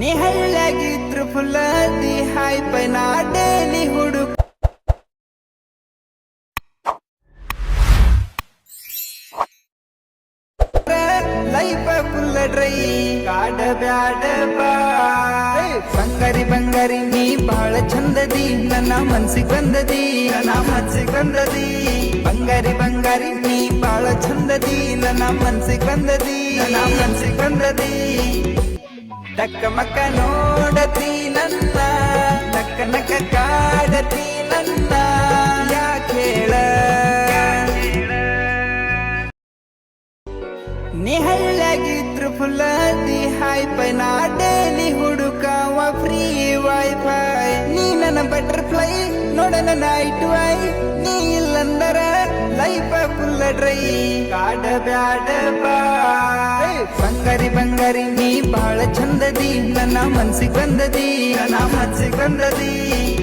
ನೀ ಫುಲ್ಲ ದಿ ಹಾಯ್ ಪೈನ ಡೇಲಿ ಹುಡುಕ ಲೈಫ ಫುಲ್ಲ ಡ್ರೈ, ಕಾಡ ಬ್ಯಾಡ ಬಾ. ಬಂಗಾರಿ ಬಂಗಾರಿ, ನೀ ಬಾಳ ಚಂದದಿ, ನನ್ನ ಮನ್ಸಿಗೆ ಬಂದದಿ, ನನ್ನ ಮನ್ಸಿಗೆ ಬಂದದಿ. ಬಂಗಾರಿ ಬಂಗಾರಿ, ನೀ ಬಹಳ ಚಂದದಿ, ನನ್ನ ಮನ್ಸಿಗೆ ಬಂದದಿ, ನನ್ನ ಮನ್ಸಿಗೆ ಬಂದದಿ. ಟಕ್ಕ ಮಕ್ಕ ನೋಡತಿ ನನ್ನ ನಕ್ಕ ನಕ್ಕ ಕಾಡತಿ ನನ್ನ ಯಾಕೇಳ ನಿಹಳ್ಳಾಗಿದ್ರು ಹಳ್ಳಾಗಿದ್ರು ಫುಲ್ಲದಿ ಹಾಯ್ ಪೈನ ಡೇಲಿ ಹುಡುಕಾವ ಫ್ರೀ ವೈಫೈ. ನೀ ನನ್ನ ಬಟರ್ಫ್ಲೈ ನೋಡನ ನೈಟ್ ವೈ ನೀ ಇಲ್ಲಂದರ ಲೈಫ್ ಫುಲ್ಲ ಡ್ರೈ. ಕಾಡ ಬ್ಯಾಡ ಬಾ. ಬಂಗಾರಿ ಬಂಗಾರಿ ನೀ ಬಾಳ ಚಂದದಿ ನನ್ನ ಮನ್ಸಿಗೆ ಬಂದದಿ ನನ್ನ ಮನ್ಸಿಗೆ ಬಂದದಿ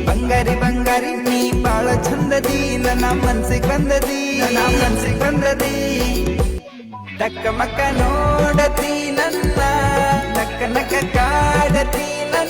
ಬಂಗಾರಿ ಬಂಗಾರಿ ನೀ ಬಾಳ ಚಂದದಿ ನನ್ನ ಮನ್ಸಿಗೆ ಬಂದದಿ ನನ್ನ ಮನ್ಸಿಗೆ ಬಂದದಿ ಟಕ್ಕ ಮಕ್ಕ ನೋಡತಿ ನನ್ನ ನಕ್ಕ ನಕ್ಕ ಕಾಡತಿ ನನ್ನ